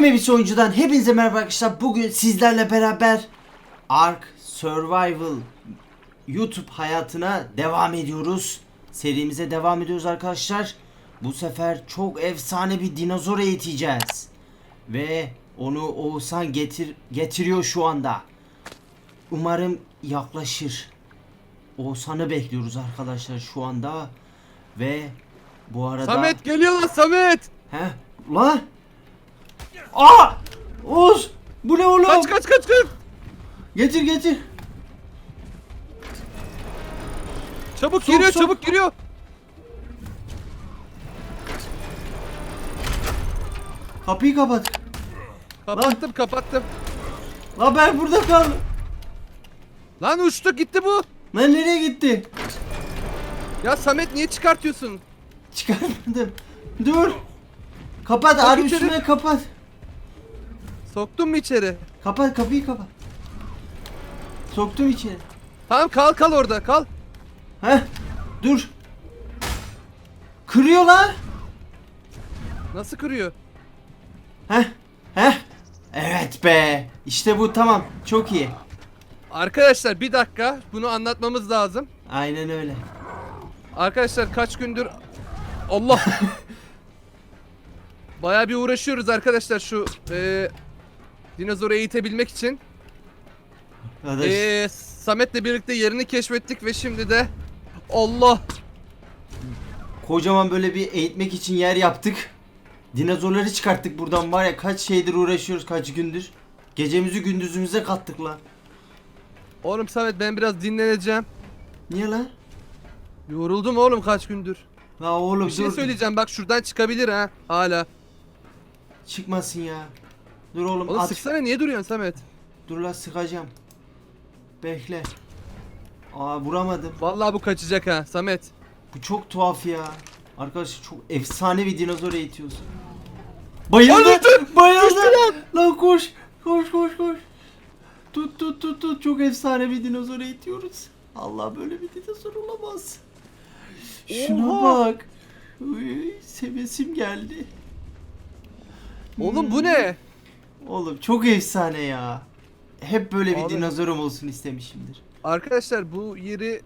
Hepimiz oyuncudan hepinize merhaba arkadaşlar. Bugün sizlerle beraber Ark Survival YouTube hayatına devam ediyoruz. Serimize devam ediyoruz arkadaşlar. Bu sefer çok efsane bir dinozor eğiteceğiz. Ve onu Oğuzhan getir getiriyor şu anda. Umarım yaklaşır. Oğuzhan'ı bekliyoruz arkadaşlar şu anda. Ve bu arada... Samet geliyor lan Samet. He? Lan! Aa! Oğuz! Bu ne oğlum? Kaç kaç kaç kaç. Getir getir. Çabuk Sok, giriyor sok. çabuk giriyor. Kapıyı kapat. Kapattım kapattım. La ben burada kaldım. Lan uçtu gitti bu. Lan nereye gitti? Ya Samet niye çıkartıyorsun? Çıkarmadım. Dur. Kapat içeri. üstüne kapat. Soktun mu içeri? Kapat kapıyı kapat. Soktum içeri. Tamam kal kal orada kal. Heh. Dur. Kırıyor lan. Nasıl kırıyor? Heh. Heh. Evet be. İşte bu tamam. Çok iyi. Arkadaşlar bir dakika bunu anlatmamız lazım. Aynen öyle. Arkadaşlar kaç gündür Allah Baya bir uğraşıyoruz arkadaşlar şu e, dinozoru eğitebilmek için. Arkadaş. E, Samet'le birlikte yerini keşfettik ve şimdi de Allah Kocaman böyle bir eğitmek için yer yaptık. Dinozorları çıkarttık buradan var ya kaç şeydir uğraşıyoruz kaç gündür. Gecemizi gündüzümüze kattık lan. Oğlum Samet ben biraz dinleneceğim. Niye lan? Yoruldum oğlum kaç gündür. La oğlum Bir şey dur. söyleyeceğim bak şuradan çıkabilir ha hala. Çıkmasın ya. Dur oğlum, Oğlum at. sıksana niye duruyorsun Samet? Dur la sıkacağım. Bekle. Aa vuramadım. Vallahi bu kaçacak ha Samet. Bu çok tuhaf ya. Arkadaşlar çok efsane bir dinozor eğitiyorsun. Bayıldı. Anladım. Bayıldı. Lan koş. Koş koş koş. Tut tut tut tut. Çok efsane bir dinozor eğitiyoruz. Allah böyle bir dinozor olamaz. Şuna Oha. bak. Uy, sevesim geldi. Oğlum bu Hmm. ne? Oğlum çok efsane ya. Hep böyle bir Abi. dinozorum olsun istemişimdir. Arkadaşlar bu yeri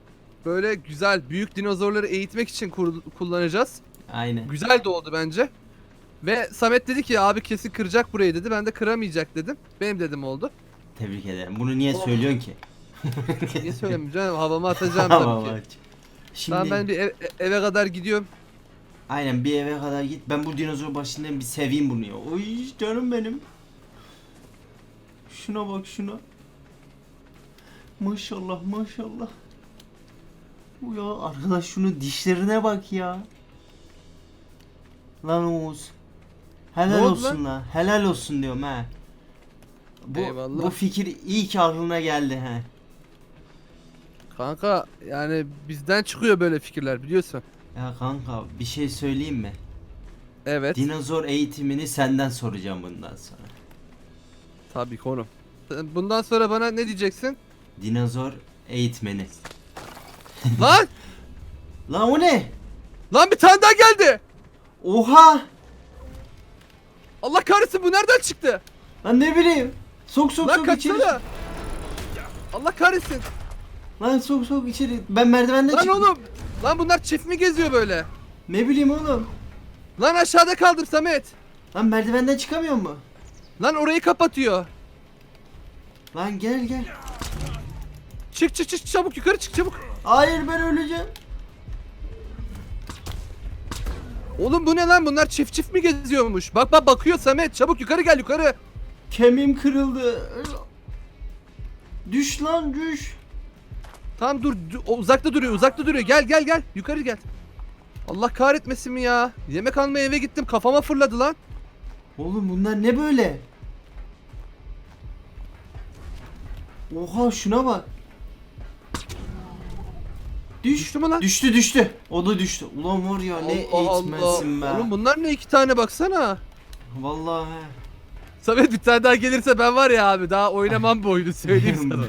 böyle güzel büyük dinozorları eğitmek için kur- kullanacağız. Aynen. Güzel de oldu bence. Ve Samet dedi ki abi kesin kıracak burayı dedi. Ben de kıramayacak dedim. Benim dedim oldu. Tebrik ederim. Bunu niye söylüyorsun ki? Niye söylemeyeceğim havamı atacağım tabii ki. Şimdi Tamam ben bir ev- eve kadar gidiyorum. aynen bir eve kadar git. Ben bu dinozor başından bir seveyim bunu ya. Oy canım benim. Şuna bak şuna. Maşallah maşallah. Bu ya arkadaş şunun dişlerine bak ya. Lan Oğuz. Helal Ne olsun lan? Helal olsun diyorum ha. Bu, Eyvallah. bu fikir iyi ki aklına geldi ha. Kanka yani bizden çıkıyor böyle fikirler biliyorsun. Ya kanka bir şey söyleyeyim mi? Evet. Dinozor eğitimini senden soracağım bundan sonra. Tabii konu. Bundan sonra bana ne diyeceksin? Dinozor eğitmeni. Lan! Lan o ne? Lan bir tane daha geldi. Oha! Allah kahretsin bu nereden çıktı? Lan ne bileyim. Sok sok Lan sok içeri. kaçsana. Allah kahretsin. Lan sok sok içeri. Ben merdivenden Lan çıktım. oğlum. Lan bunlar çift mi geziyor böyle? Ne bileyim oğlum. Lan aşağıda kaldım Samet. Lan merdivenden çıkamıyor mu? Lan orayı kapatıyor. Lan gel gel. Çık çık çık çabuk yukarı çık çabuk. Hayır ben öleceğim. Oğlum bu ne lan bunlar çift çift mi geziyormuş? Bak bak bakıyor Samet çabuk yukarı gel yukarı. Kemiğim kırıldı. Düş lan düş. Tamam dur o uzakta duruyor uzakta duruyor gel gel gel yukarı gel. Allah kahretmesin mi ya? Yemek almaya eve gittim kafama fırladı lan. Oğlum bunlar ne böyle? Oha şuna bak. Düş. Düştü mü lan? Düştü düştü. O da düştü. Ulan var ya ne Allah eğitmensin be. Oğlum bunlar ne iki tane baksana. Vallahi. Samet bir tane daha gelirse ben var ya abi daha oynamam bu oyunu söyleyeyim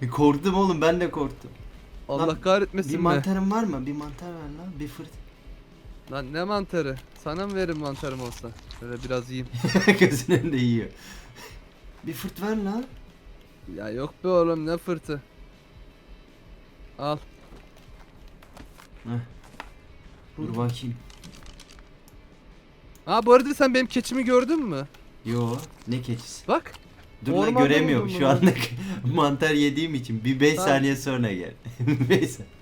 sana. korktum oğlum ben de korktum. Allah Lan, kahretmesin Bir be. mantarın var mı? Bir mantar ver lan. Bir fırt. Lan ne mantarı? Sana mı verin mantarım olsa? Şöyle biraz yiyeyim. Gözünün önünde yiyor. Bir fırt ver lan. ya yok be oğlum ne fırtı. Al. Heh. Dur bakayım. Ha bu arada sen benim keçimi gördün mü? Yo ne keçisi? Bak. Dur lan Ormanda göremiyorum buldum şu bunu. anda mantar yediğim için bir 5 Tamam. saniye sonra gel. 5 saniye.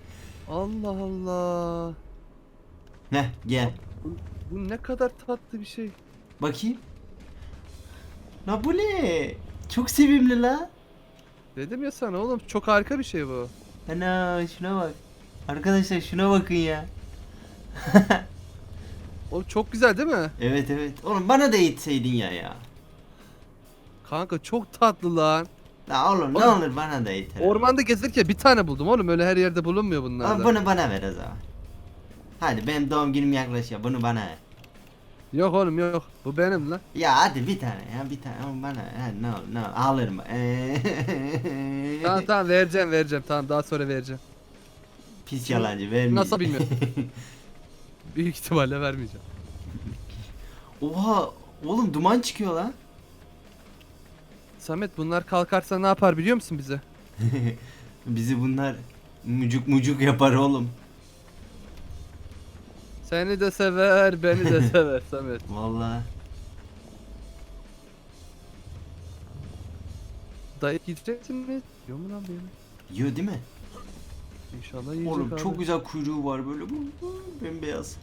Allah Allah. Heh gel. Bu ne kadar tatlı bir şey. Bakayım. La bu ne? Çok sevimli la. Dedim ya sana oğlum çok harika bir şey bu. Ana şuna bak. Arkadaşlar şuna bakın ya. O çok güzel değil mi? Evet evet. Oğlum bana da eğitseydin ya ya. Kanka çok tatlı lan. La oğlum ne Oğlum, olur bana da eğit. Ormanda gezerken bir tane buldum oğlum öyle her yerde bulunmuyor Ama bunlardan. bunu bana ver o zaman. Hadi benim doğum günüm yaklaşıyor. Bunu bana ver. Yok oğlum yok. Bu benim lan. Ya hadi bir tane ya bir tane ama bana hadi ne olur ne olur alırım. tamam tamam vereceğim vereceğim. Tamam daha sonra vereceğim. Pis yalancı vermeyeyim. Nasıl bilmiyorum. Büyük ihtimalle vermeyeceğim. Oha oğlum duman çıkıyor lan. Samet bunlar kalkarsa ne yapar biliyor musun bize? Bizi bunlar mucuk mucuk yapar oğlum. Seni de sever, beni de sever Samet. Vallahi. Dayı gideceksin mi? Diyor mu lan beni? Yiyor değil mi? İnşallah yiyecek Oğlum abi. çok güzel kuyruğu var böyle bu bu, bembeyaz.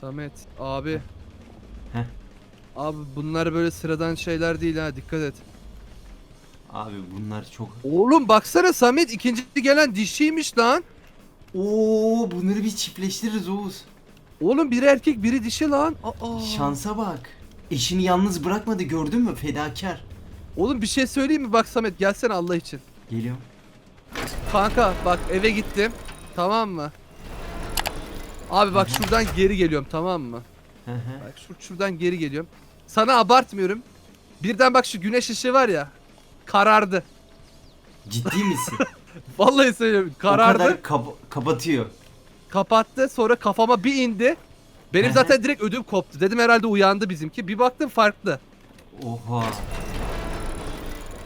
Samet abi. Heh. Abi bunlar böyle sıradan şeyler değil ha dikkat et. Abi bunlar çok. Oğlum baksana Samet ikinci gelen dişiymiş lan. Oo bunları bir çiftleştiririz Oğuz. Oğlum biri erkek biri dişi lan. Aa. Şansa bak. Eşini yalnız bırakmadı gördün mü fedakar. Oğlum bir şey söyleyeyim mi? Bak Samet gelsene Allah için. Geliyorum. Kanka bak eve gittim. Tamam mı? Abi bak şuradan geri geliyorum tamam mı? Hı hı. Bak şur şuradan geri geliyorum. Sana abartmıyorum. Birden bak şu güneş ışığı var ya. Karardı. Ciddi misin? Vallahi söylüyorum O karardı. kadar kap- kapatıyor. Kapattı sonra kafama bir indi. Benim zaten direkt ödüm koptu. Dedim herhalde uyandı bizimki. Bir baktım farklı. Oha.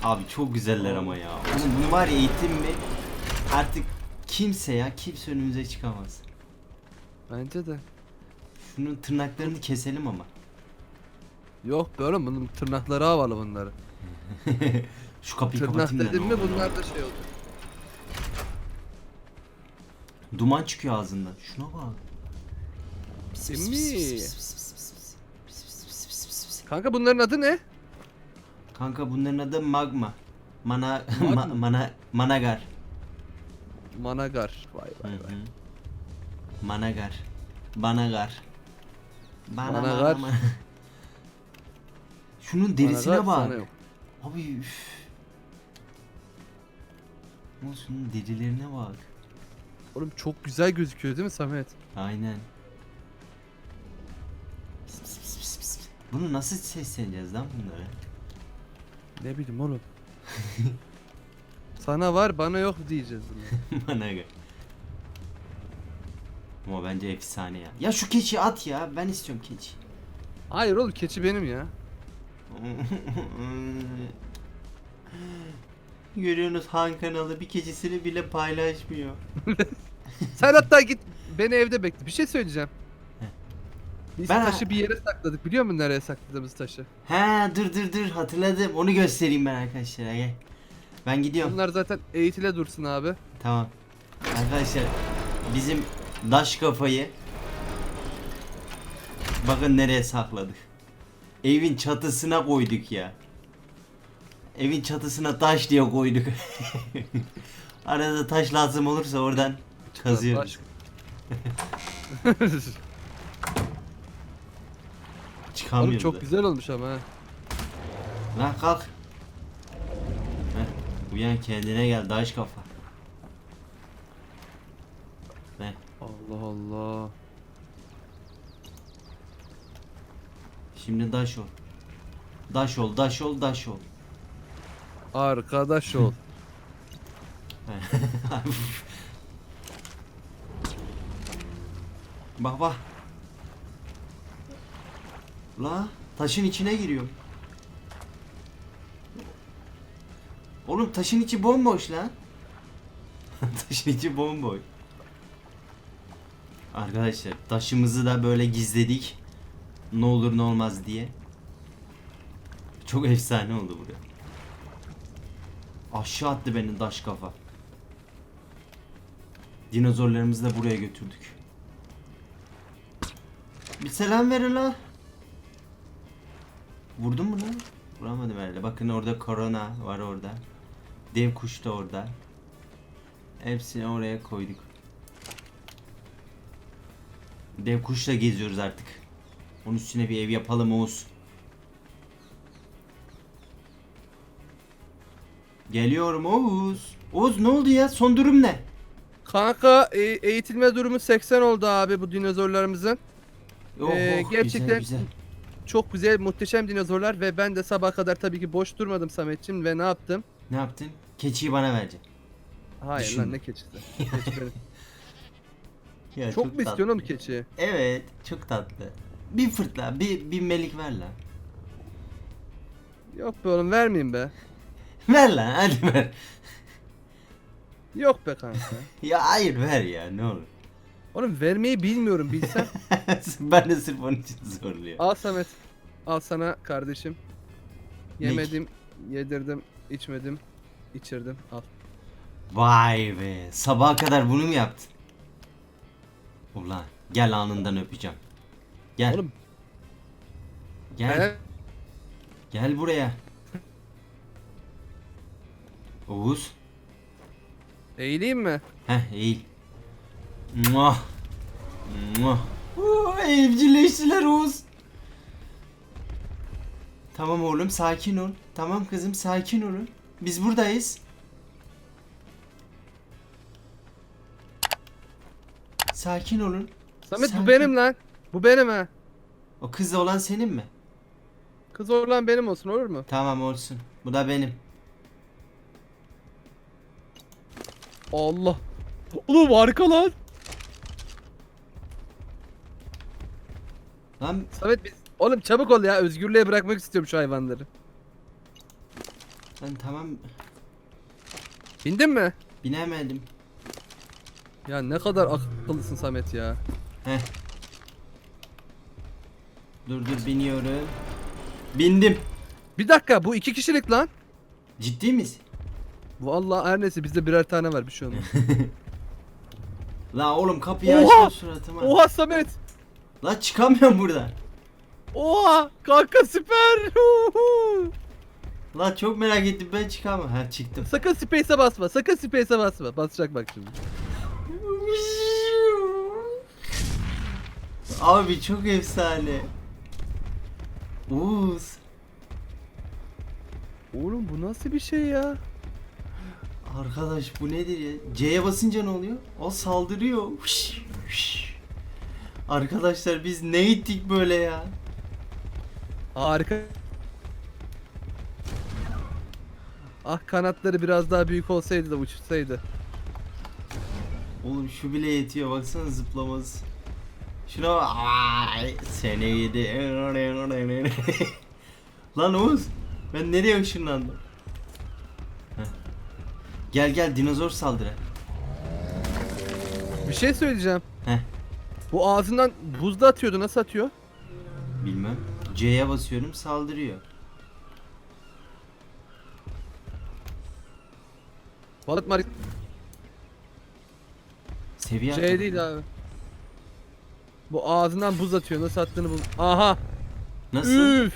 Abi çok güzeller ama ya. Oğlum bunu var ya eğitim mi? Artık kimse ya kimse önümüze çıkamaz. Bence de. Şunun tırnaklarını keselim ama. Yok be oğlum bunun tırnakları havalı bunları. Şu kapıyı Tırnak kapatayım da. dedim ne mi olur. bunlar da şey oldu. Duman çıkıyor ağzından. Şuna bak. Emmi. Kanka bunların adı ne? Kanka bunların adı magma. Mana ma- mana managar. Managar. Vay Hı vay vay. hı. Managar. Banagar. Bana Managar. bana- bana. Şunun derisine Managar bak. Abi üf. Ama şunun derilerine bak. Oğlum çok güzel gözüküyor değil mi Samet? Aynen. Pis, pis, pis, pis, pis. Bunu nasıl sesleneceğiz lan bunları? Ne bileyim oğlum. Sana var bana yok diyeceğiz bunu. Managar. Ama bence efsane ya. Ya şu keçi at ya. Ben istiyorum keçi. Hayır oğlum keçi benim ya. Görüyorsunuz Han kanalı bir keçisini bile paylaşmıyor. Sen hatta git beni evde bekle. Bir şey söyleyeceğim. Biz Ben- taşı bir yere sakladık. Biliyor musun nereye sakladığımız taşı? He dur dur dur hatırladım. Onu göstereyim ben arkadaşlara gel. Ben gidiyorum. Bunlar zaten eğitile dursun abi. Tamam. Arkadaşlar bizim daş kafayı bakın nereye sakladık. Evin çatısına koyduk ya. Evin çatısına taş diye koyduk. Arada taş lazım olursa oradan kazıyoruz. Baş- Oğlum Çıkamıyoruz. çok da. güzel olmuş ama ha. Lan kalk. Heh, uyan kendine gel daş kafa. Heh, Allah Allah. şimdi daş ol. Daş ol, daş ol, daş ol. Arkadaş ol. Bak bak. La taşın içine giriyor. Oğlum taşın içi bomboş lan. taşın içi bomboş. Arkadaşlar taşımızı da böyle gizledik. Ne olur ne olmaz diye. Çok efsane oldu buraya. Aşağı attı beni taş kafa. Dinozorlarımızı da buraya götürdük. Bir selam verin la. Vurdun mu lan? Vuramadım herhalde. Bakın orada korona var orada. Dev kuş da orada. Hepsini oraya koyduk. Dev kuşla geziyoruz artık. Onun üstüne bir ev yapalım Oğuz. Geliyorum Oğuz. Oğuz ne oldu ya? Son durum ne? Kanka e- eğitilme durumu 80 oldu abi bu dinozorlarımızın. Oh, Ee, oh, gerçekten- güzel, güzel. Çok güzel, muhteşem dinozorlar ve ben de sabah kadar tabii ki boş durmadım Sametçim ve ne yaptım? Ne yaptın? Keçiyi bana vereceksin. Hayır Düşün. lan ne keçisi? Keçi benim. Ya, Çok mu tatlı. istiyorsun oğlum keçiyi? Evet, çok tatlı. Bir fırtla, bir, bir melik ver lan. Yok be oğlum vermeyeyim be. Ver lan, hadi ver. Yok be kanka. ya hayır ver ya, ne olur. Oğlum vermeyi bilmiyorum bilsem. ben de sırf onun için zorluyorum. Al Samet. Al sana kardeşim. Yemedim, yedirdim, içmedim, içirdim. Al. Vay be, sabaha kadar bunu mu yaptın? Ulan, gel anından öpeceğim. Gel, Oğlum gel, ben gel buraya. Oğuz, eğileyim mi? heh eğil. Muah. Muah. Evcilleştiler Oğuz. Tamam oğlum sakin ol. Tamam kızım sakin olun. Biz buradayız. Sakin olun. Samet Sakin. bu benim lan. Bu benim ha. O kız olan senin mi? Kız olan benim olsun olur mu? Tamam olsun. Bu da benim. Allah. Oğlum harika lan. Lan Samet biz... Oğlum çabuk ol ya özgürlüğe bırakmak istiyorum şu hayvanları. ben tamam Bindin mi? binemedim. Ya ne kadar akıllısın Samet ya. Heh. Dur dur biniyorum. Bindim. Bir dakika bu iki kişilik lan. Ciddi misin? Vallahi her neyse bizde birer tane var bir şey olmaz. La oğlum kapıyı Oha! suratıma. Oha Samet. La çıkamıyorum buradan. Oha kanka süper. La çok merak ettim ben çıkamam. Ha çıktım. sakın space'e basma. Sakın space'e basma. Basacak bak şimdi. Abi çok efsane. Uğuz. Oğlum bu nasıl bir şey ya? Arkadaş bu nedir ya? C'ye basınca ne oluyor? O saldırıyor. Hış, hış. Arkadaşlar biz ne ettik böyle ya? Harika. Ah kanatları biraz daha büyük olsaydı da uçsaydı. Oğlum şu bile yetiyor baksana zıplaması. Şuna bak. Ay, seni yedi. Lan Oğuz. Ben nereye ışınlandım? Heh. Gel gel dinozor saldıra. Bir şey söyleyeceğim. Heh. Bu ağzından buzda atıyordu. Nasıl atıyor? Bilmem. C'ye basıyorum saldırıyor. Balık mar Seviye şey atladım. değil abi. Bu ağzından buz atıyor. Nasıl attığını bul. Aha. Nasıl? Üf.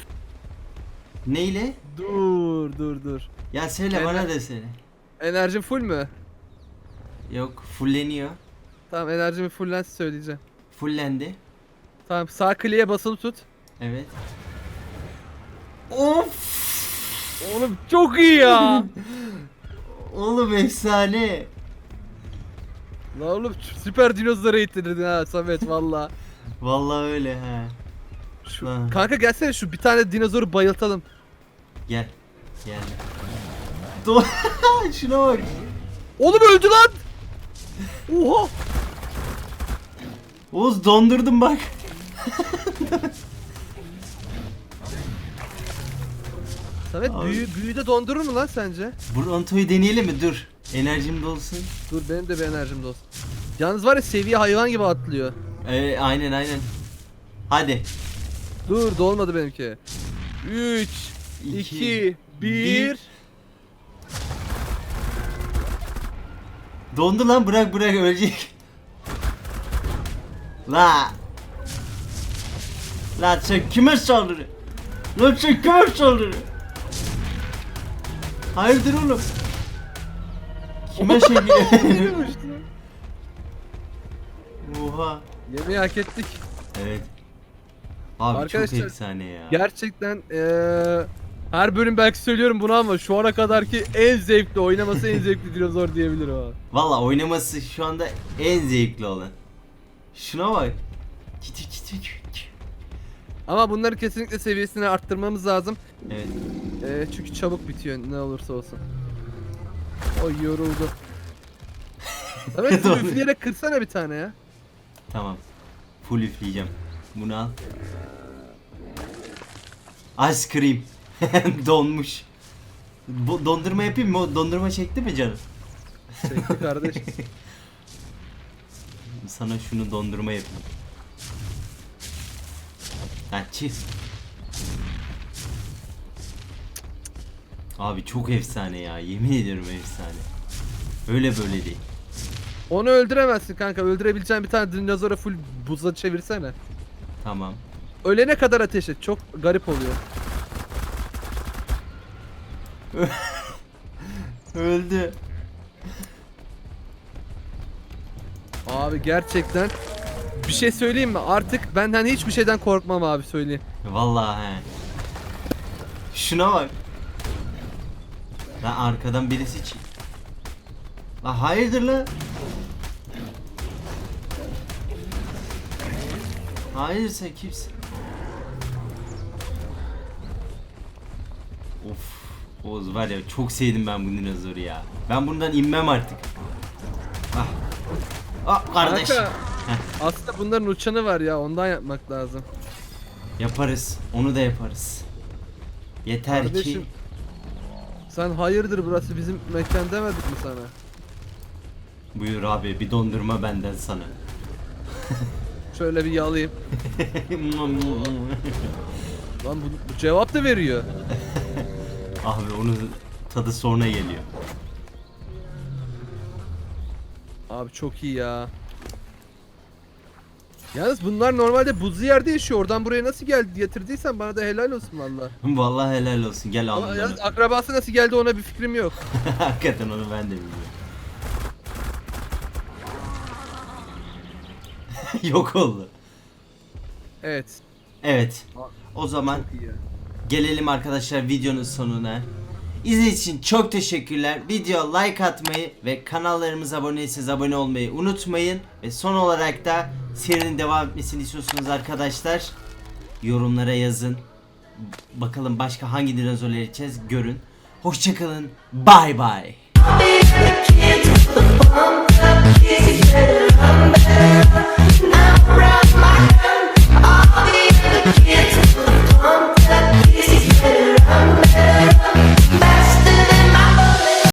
Neyle? Dur dur dur. Ya söyle Ener- bana desene. Enerjim full mü? Yok fulleniyor. Tamam enerjimi fullensin söyleyeceğim. Fullendi. Tamam sağ kliğe basılı tut. Evet. Of! Oğlum çok iyi ya. Oğlum efsane. La oğlum süper dinozora ittirdin ha Samet valla. Vallahi öyle ha. Şu, Ha. kanka gelsene şu bir tane dinozoru bayıltalım. Gel. Gel. Do Şuna bak. Oğlum öldü lan. Oha. Oğuz dondurdum bak. Samet Abi. büyü, büyü de dondurur mu lan sence? Bronto'yu deneyelim mi? Dur. Enerjim dolsun. Dur benim de bir enerjim dolsun. Yalnız var ya seviye hayvan gibi atlıyor. Ee, aynen aynen. Hadi. Dur dolmadı benimki. 3 İki, 2 bir. 1 Dondu lan bırak bırak ölecek. La. La sen kime saldırı? Lan sen kime saldırı? Hayırdır oğlum? Kime şey Oha. Yemeği hak ettik. Evet. Abi Arkadaşlar, çok efsane ya. Gerçekten eee her bölüm belki söylüyorum bunu ama şu ana kadarki en zevkli oynaması en zevkli dinozor diyebilirim abi. Valla oynaması şu anda en zevkli olan. Şuna bak. Kiti kiti kiti. Ama bunları kesinlikle seviyesini arttırmamız lazım. Evet. Eee çünkü çabuk bitiyor ne olursa olsun. O yoruldu. Evet Doğru. üfleyerek kırsana bir tane ya. Tamam. Full üfleyeceğim. Bunu al. Ice cream. Donmuş. Bu dondurma yapayım mı? O Dondurma çekti mi canım? Çekti kardeş. Sana şunu dondurma yapayım. Ha çiz. Abi çok efsane ya. Yemin ediyorum efsane. Öyle böyle değil. Onu öldüremezsin kanka. Öldürebileceğin bir tane dinozora full buza çevirsene. Tamam. Ölene kadar ateş et. Çok garip oluyor. Öldü. Abi gerçekten bir şey söyleyeyim mi? Artık benden hiçbir şeyden korkmam abi söyleyeyim. Vallahi he. Şuna bak. Lan arkadan birisi çık. Lan hayırdır lan? Hayır sen? Of. Oğuz var ya çok sevdim ben bu dinozoru ya. Ben bundan inmem artık. Ah kardeş. Kanka, aslında bunların uçanı var ya ondan yapmak lazım. Yaparız. Onu da yaparız. Yeter ki Kardeşim. Sen hayırdır burası bizim mekan demedik mi sana? Buyur abi bir dondurma benden sana. Şöyle bir yalayayım. Lan bu, bu cevap da veriyor. abi onun tadı sonra geliyor. Abi çok iyi ya. Yalnız bunlar normalde buzlu yerde yaşıyor. Oradan buraya nasıl geldi getirdiysen bana da helal olsun valla. Vallahi helal olsun gel al Ama yalnız akrabası nasıl geldi ona bir fikrim yok. Hakikaten onu ben de bilmiyorum. Yok oldu. Evet. Evet. O zaman Çok iyi ya. gelelim arkadaşlar videonun sonuna. İzlediğiniz için çok teşekkürler. Video like atmayı ve kanallarımıza abone abone olmayı unutmayın. Ve son olarak da serinin devam etmesini istiyorsunuz arkadaşlar. Yorumlara yazın. Bakalım başka hangi dinozorları edeceğiz görün. Hoşçakalın. Bye bye. Kids,